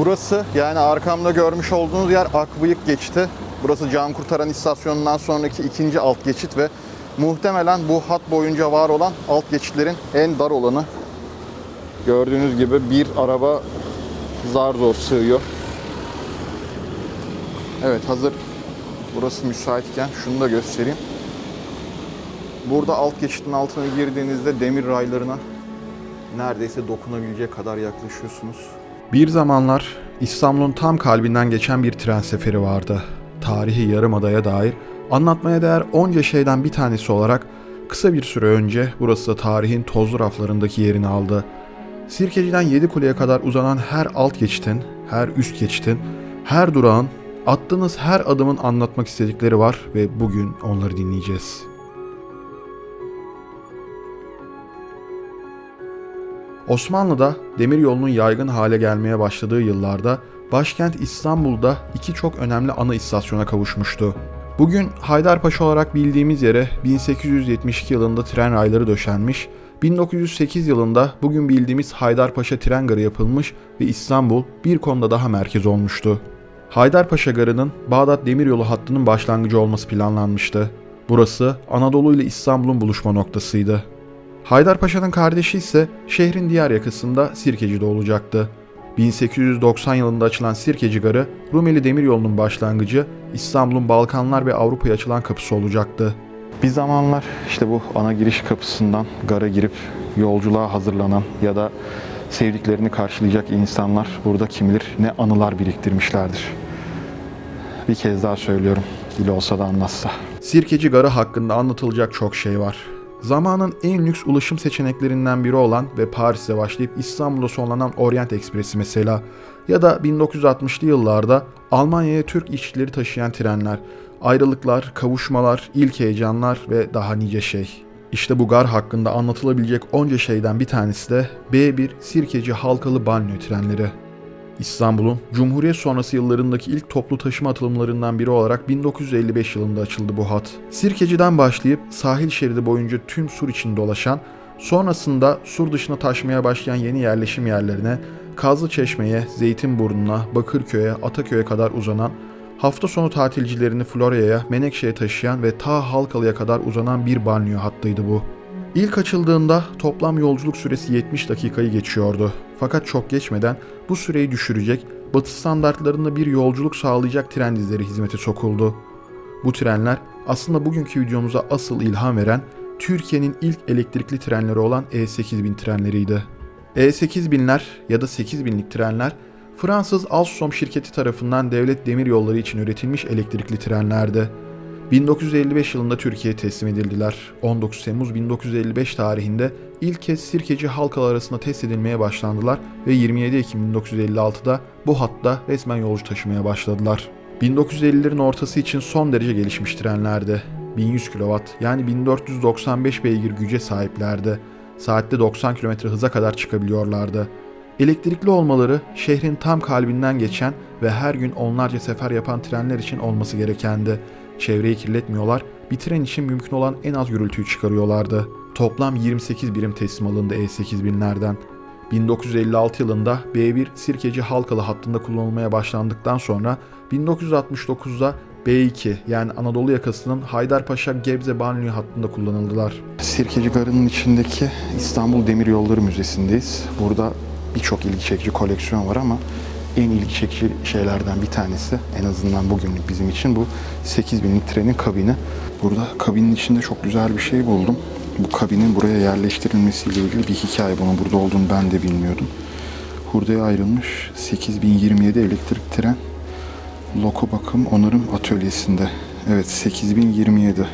Burası yani arkamda görmüş olduğunuz yer Akbıyık geçiti. Burası Can Kurtaran istasyonundan sonraki ikinci alt geçit ve muhtemelen bu hat boyunca var olan alt geçitlerin en dar olanı. Gördüğünüz gibi bir araba zar zor sığıyor. Evet hazır burası müsaitken şunu da göstereyim. Burada alt geçitin altına girdiğinizde demir raylarına neredeyse dokunabilecek kadar yaklaşıyorsunuz. Bir zamanlar İstanbul'un tam kalbinden geçen bir tren seferi vardı. Tarihi Yarımada'ya dair anlatmaya değer onca şeyden bir tanesi olarak kısa bir süre önce burası da tarihin tozlu raflarındaki yerini aldı. Sirkeci'den Yedikule'ye kadar uzanan her alt geçitin, her üst geçitin, her durağın, attığınız her adımın anlatmak istedikleri var ve bugün onları dinleyeceğiz. Osmanlı'da demiryolunun yaygın hale gelmeye başladığı yıllarda başkent İstanbul'da iki çok önemli ana istasyona kavuşmuştu. Bugün Haydarpaşa olarak bildiğimiz yere 1872 yılında tren rayları döşenmiş, 1908 yılında bugün bildiğimiz Haydarpaşa tren garı yapılmış ve İstanbul bir konuda daha merkez olmuştu. Haydarpaşa Garı'nın Bağdat Demiryolu hattının başlangıcı olması planlanmıştı. Burası Anadolu ile İstanbul'un buluşma noktasıydı. Haydarpaşa'nın kardeşi ise şehrin diğer yakasında Sirkeci'de olacaktı. 1890 yılında açılan Sirkeci Garı, Rumeli Demiryolu'nun başlangıcı, İstanbul'un Balkanlar ve Avrupa'ya açılan kapısı olacaktı. Bir zamanlar işte bu ana giriş kapısından gara girip yolculuğa hazırlanan ya da sevdiklerini karşılayacak insanlar burada kim bilir ne anılar biriktirmişlerdir. Bir kez daha söylüyorum, dil olsa da anlatsa. Sirkeci Garı hakkında anlatılacak çok şey var. Zamanın en lüks ulaşım seçeneklerinden biri olan ve Paris'e başlayıp İstanbul'da sonlanan Orient Ekspresi mesela ya da 1960'lı yıllarda Almanya'ya Türk işçileri taşıyan trenler, ayrılıklar, kavuşmalar, ilk heyecanlar ve daha nice şey. İşte bu gar hakkında anlatılabilecek onca şeyden bir tanesi de B1 Sirkeci halkalı banyo trenleri. İstanbul'un Cumhuriyet sonrası yıllarındaki ilk toplu taşıma atılımlarından biri olarak 1955 yılında açıldı bu hat. Sirkeci'den başlayıp sahil şeridi boyunca tüm sur içinde dolaşan, sonrasında sur dışına taşmaya başlayan yeni yerleşim yerlerine, Kazlıçeşme'ye, Zeytinburnu'na, Bakırköy'e, Ataköy'e kadar uzanan, hafta sonu tatilcilerini Florya'ya, Menekşe'ye taşıyan ve ta Halkalı'ya kadar uzanan bir banyo hattıydı bu. İlk açıldığında toplam yolculuk süresi 70 dakikayı geçiyordu. Fakat çok geçmeden bu süreyi düşürecek, batı standartlarında bir yolculuk sağlayacak tren dizileri hizmete sokuldu. Bu trenler aslında bugünkü videomuza asıl ilham veren Türkiye'nin ilk elektrikli trenleri olan E8000 trenleriydi. E8000'ler ya da 8000'lik trenler Fransız Alstom şirketi tarafından devlet demir yolları için üretilmiş elektrikli trenlerdi. 1955 yılında Türkiye'ye teslim edildiler. 19 Temmuz 1955 tarihinde ilk kez Sirkeci halkalı arasında test edilmeye başlandılar ve 27 Ekim 1956'da bu hatta resmen yolcu taşımaya başladılar. 1950'lerin ortası için son derece gelişmiş trenlerdi. 1100 kW yani 1495 beygir güce sahiplerdi. Saatte 90 km hıza kadar çıkabiliyorlardı. Elektrikli olmaları şehrin tam kalbinden geçen ve her gün onlarca sefer yapan trenler için olması gerekendi. Çevreyi kirletmiyorlar, bir tren için mümkün olan en az gürültüyü çıkarıyorlardı. Toplam 28 birim teslim alındı E8000'lerden. 1956 yılında B1 Sirkeci Halkalı hattında kullanılmaya başlandıktan sonra 1969'da B2 yani Anadolu yakasının Haydarpaşa Gebze Banliyö hattında kullanıldılar. Sirkeci Garı'nın içindeki İstanbul Demiryolları Müzesi'ndeyiz. Burada birçok ilgi çekici koleksiyon var ama en ilgi çekici şeylerden bir tanesi en azından bugünlük bizim için bu 8000'lik trenin kabini. Burada kabinin içinde çok güzel bir şey buldum. Bu kabinin buraya yerleştirilmesiyle ilgili bir hikaye. Bunun burada olduğunu ben de bilmiyordum. Hurdaya ayrılmış 8027 elektrik tren loko bakım onarım atölyesinde. Evet 8027.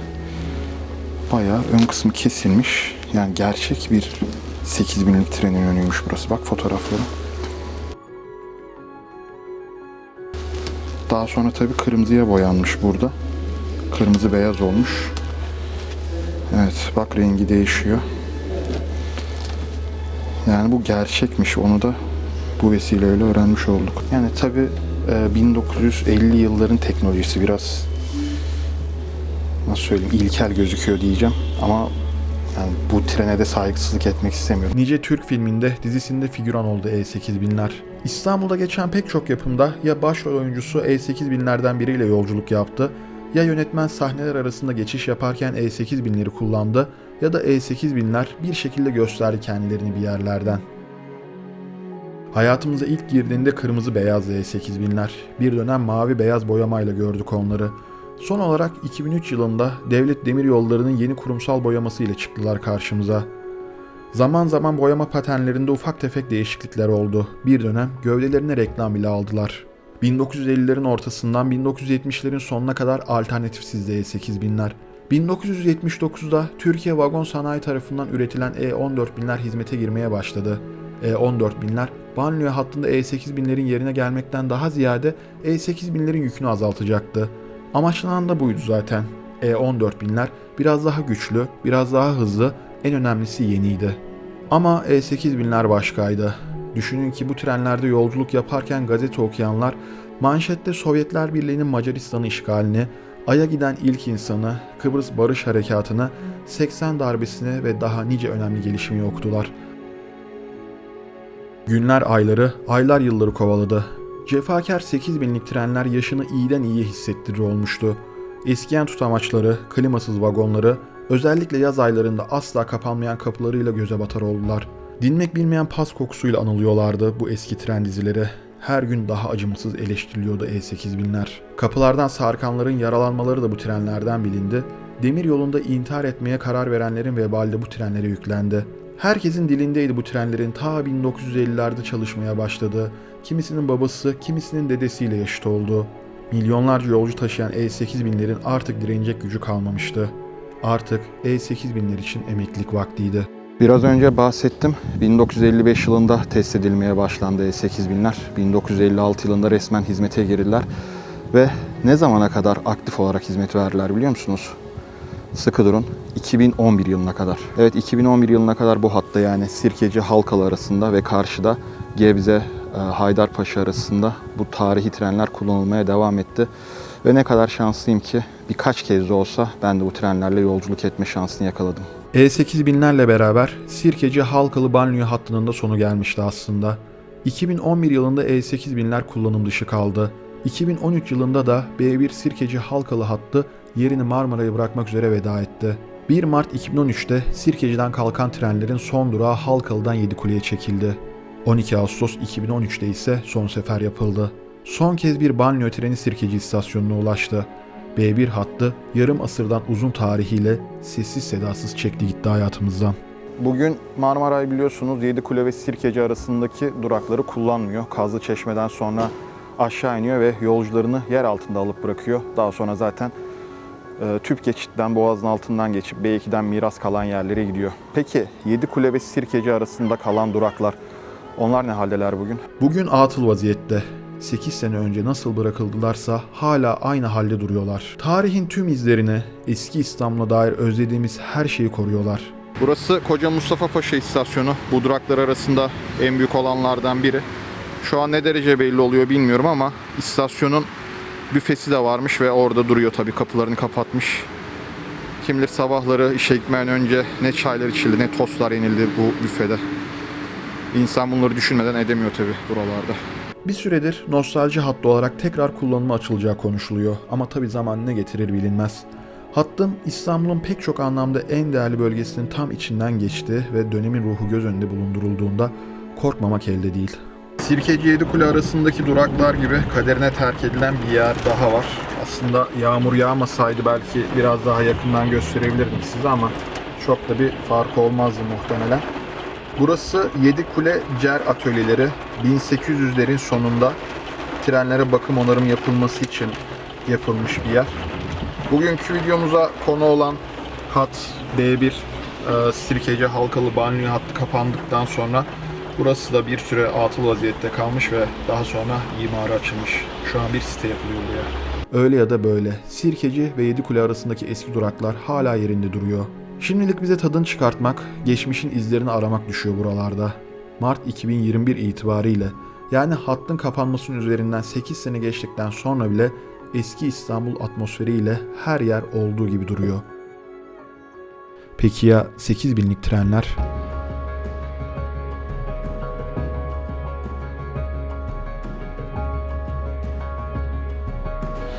Bayağı ön kısmı kesilmiş. Yani gerçek bir 8000'lik trenin önüymüş burası. Bak fotoğrafları. Daha sonra tabii kırmızıya boyanmış burada. Kırmızı beyaz olmuş. Evet bak rengi değişiyor. Yani bu gerçekmiş. Onu da bu vesileyle öğrenmiş olduk. Yani tabii e, 1950 yılların teknolojisi biraz nasıl söyleyeyim ilkel gözüküyor diyeceğim ama yani bu trene de saygısızlık etmek istemiyorum. Nice Türk filminde, dizisinde figüran oldu E8000'ler. İstanbul'da geçen pek çok yapımda ya başrol oyuncusu E8000'lerden biriyle yolculuk yaptı, ya yönetmen sahneler arasında geçiş yaparken E8000'leri kullandı ya da E8000'ler bir şekilde gösterdi kendilerini bir yerlerden. Hayatımıza ilk girdiğinde kırmızı beyaz E8000'ler, bir dönem mavi beyaz boyamayla gördük onları. Son olarak 2003 yılında Devlet Demiryolları'nın yeni kurumsal boyaması ile çıktılar karşımıza. Zaman zaman boyama patenlerinde ufak tefek değişiklikler oldu. Bir dönem gövdelerine reklam bile aldılar. 1950'lerin ortasından 1970'lerin sonuna kadar alternatifsizdi E8000'ler. 1979'da Türkiye Vagon Sanayi tarafından üretilen E14000'ler hizmete girmeye başladı. E14000'ler banliyö hattında E8000'lerin yerine gelmekten daha ziyade E8000'lerin yükünü azaltacaktı. Amaçlanan da buydu zaten. E14000'ler biraz daha güçlü, biraz daha hızlı, en önemlisi yeniydi. Ama E8000'ler başkaydı. Düşünün ki bu trenlerde yolculuk yaparken gazete okuyanlar manşette Sovyetler Birliği'nin Macaristan'ı işgalini, Ay'a giden ilk insanı, Kıbrıs Barış Harekatı'nı, 80 darbesini ve daha nice önemli gelişmeyi okudular. Günler ayları, aylar yılları kovaladı. Cefakar 8000'lik trenler yaşını iyiden iyiye hissettirir olmuştu. Eskiyen tutamaçları, klimasız vagonları, özellikle yaz aylarında asla kapanmayan kapılarıyla göze batar oldular. Dinmek bilmeyen pas kokusuyla anılıyorlardı bu eski tren dizileri. Her gün daha acımasız eleştiriliyordu E8000'ler. Kapılardan sarkanların yaralanmaları da bu trenlerden bilindi. Demir yolunda intihar etmeye karar verenlerin vebali de bu trenlere yüklendi. Herkesin dilindeydi bu trenlerin ta 1950'lerde çalışmaya başladığı. Kimisinin babası, kimisinin dedesiyle yaşıt olduğu. Milyonlarca yolcu taşıyan E8000'lerin artık direnecek gücü kalmamıştı. Artık E8000'ler için emeklilik vaktiydi. Biraz önce bahsettim. 1955 yılında test edilmeye başlandı E8000'ler. 1956 yılında resmen hizmete girdiler. Ve ne zamana kadar aktif olarak hizmet verdiler biliyor musunuz? Sıkı durun. 2011 yılına kadar. Evet 2011 yılına kadar bu hatta yani Sirkeci Halkalı arasında ve karşıda Gebze e, Haydarpaşa arasında bu tarihi trenler kullanılmaya devam etti. Ve ne kadar şanslıyım ki birkaç kez de olsa ben de bu trenlerle yolculuk etme şansını yakaladım. E8000'lerle beraber Sirkeci Halkalı banliyö hattının da sonu gelmişti aslında. 2011 yılında E8000'ler kullanım dışı kaldı. 2013 yılında da B1 Sirkeci Halkalı hattı yerini Marmara'ya bırakmak üzere veda etti. 1 Mart 2013'te Sirkeci'den kalkan trenlerin son durağı Halkalı'dan Yedikule'ye çekildi. 12 Ağustos 2013'te ise son sefer yapıldı. Son kez bir banliyö treni Sirkeci istasyonuna ulaştı. B1 hattı yarım asırdan uzun tarihiyle sessiz sedasız çekti gitti hayatımızdan. Bugün Marmaray biliyorsunuz Yedikule ve Sirkeci arasındaki durakları kullanmıyor. Kazlı Çeşme'den sonra aşağı iniyor ve yolcularını yer altında alıp bırakıyor. Daha sonra zaten e, tüp geçitten Boğaz'ın altından geçip B2'den miras kalan yerlere gidiyor. Peki Yedikule ve Sirkeci arasında kalan duraklar onlar ne haldeler bugün? Bugün atıl vaziyette. 8 sene önce nasıl bırakıldılarsa hala aynı halde duruyorlar. Tarihin tüm izlerini, eski İstanbul'a dair özlediğimiz her şeyi koruyorlar. Burası Koca Mustafa Paşa istasyonu. Bu duraklar arasında en büyük olanlardan biri. Şu an ne derece belli oluyor bilmiyorum ama istasyonun büfesi de varmış ve orada duruyor tabii kapılarını kapatmış. Kim bilir sabahları işe gitmeden önce ne çaylar içildi ne tostlar yenildi bu büfede. İnsan bunları düşünmeden edemiyor tabii buralarda. Bir süredir nostalji hattı olarak tekrar kullanıma açılacağı konuşuluyor ama tabi zaman ne getirir bilinmez. Hattın İstanbul'un pek çok anlamda en değerli bölgesinin tam içinden geçti ve dönemin ruhu göz önünde bulundurulduğunda korkmamak elde değil. Sirkeci Yedikule arasındaki duraklar gibi kaderine terk edilen bir yer daha var. Aslında yağmur yağmasaydı belki biraz daha yakından gösterebilirdim size ama çok da bir fark olmazdı muhtemelen. Burası Yedikule Cer Atölyeleri 1800'lerin sonunda trenlere bakım onarım yapılması için yapılmış bir yer. Bugünkü videomuza konu olan hat B1 e, Halkalı banliyö hattı kapandıktan sonra burası da bir süre atıl vaziyette kalmış ve daha sonra imara açılmış. Şu an bir site yapılıyor buraya. Öyle ya da böyle Sirkeci ve Yedikule arasındaki eski duraklar hala yerinde duruyor. Şimdilik bize tadını çıkartmak, geçmişin izlerini aramak düşüyor buralarda. Mart 2021 itibariyle yani hattın kapanmasının üzerinden 8 sene geçtikten sonra bile eski İstanbul atmosferiyle her yer olduğu gibi duruyor. Peki ya 8000'lik trenler?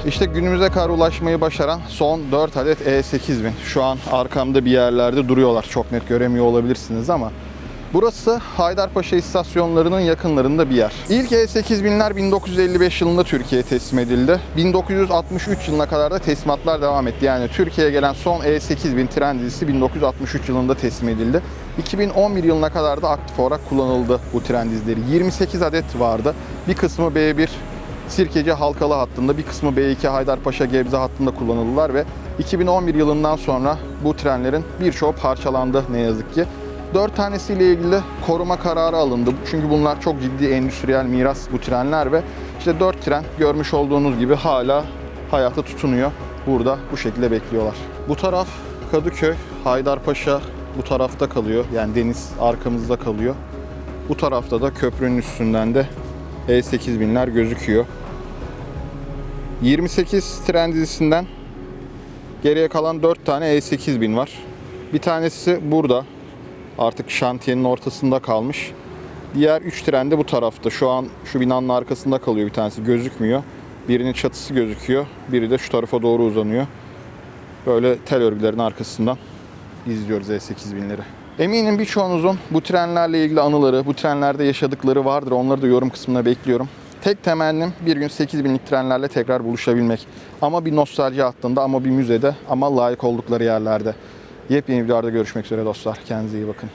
İşte günümüze kadar ulaşmayı başaran son 4 adet E8000. Şu an arkamda bir yerlerde duruyorlar. Çok net göremiyor olabilirsiniz ama Burası Haydarpaşa istasyonlarının yakınlarında bir yer. İlk E8000'ler 1955 yılında Türkiye'ye teslim edildi. 1963 yılına kadar da teslimatlar devam etti. Yani Türkiye'ye gelen son E8000 tren dizisi 1963 yılında teslim edildi. 2011 yılına kadar da aktif olarak kullanıldı bu tren dizileri. 28 adet vardı. Bir kısmı B1 Sirkeci Halkalı hattında, bir kısmı B2 Haydarpaşa Gebze hattında kullanıldılar ve 2011 yılından sonra bu trenlerin birçoğu parçalandı ne yazık ki. 4 tanesiyle ilgili koruma kararı alındı. Çünkü bunlar çok ciddi endüstriyel miras bu trenler ve işte 4 tren görmüş olduğunuz gibi hala hayata tutunuyor. Burada bu şekilde bekliyorlar. Bu taraf Kadıköy, Haydarpaşa bu tarafta kalıyor. Yani deniz arkamızda kalıyor. Bu tarafta da köprünün üstünden de E8000'ler gözüküyor. 28 tren dizisinden geriye kalan 4 tane E8000 var. Bir tanesi burada. Artık şantiyenin ortasında kalmış. Diğer 3 tren de bu tarafta. Şu an şu binanın arkasında kalıyor bir tanesi. Gözükmüyor. Birinin çatısı gözüküyor. Biri de şu tarafa doğru uzanıyor. Böyle tel örgülerin arkasından izliyoruz E8000'leri. Eminim birçoğunuzun bu trenlerle ilgili anıları, bu trenlerde yaşadıkları vardır. Onları da yorum kısmına bekliyorum. Tek temennim bir gün 8000'lik trenlerle tekrar buluşabilmek. Ama bir nostalji hattında, ama bir müzede, ama layık oldukları yerlerde. Yepyeni videolarda görüşmek üzere dostlar. Kendinize iyi bakın.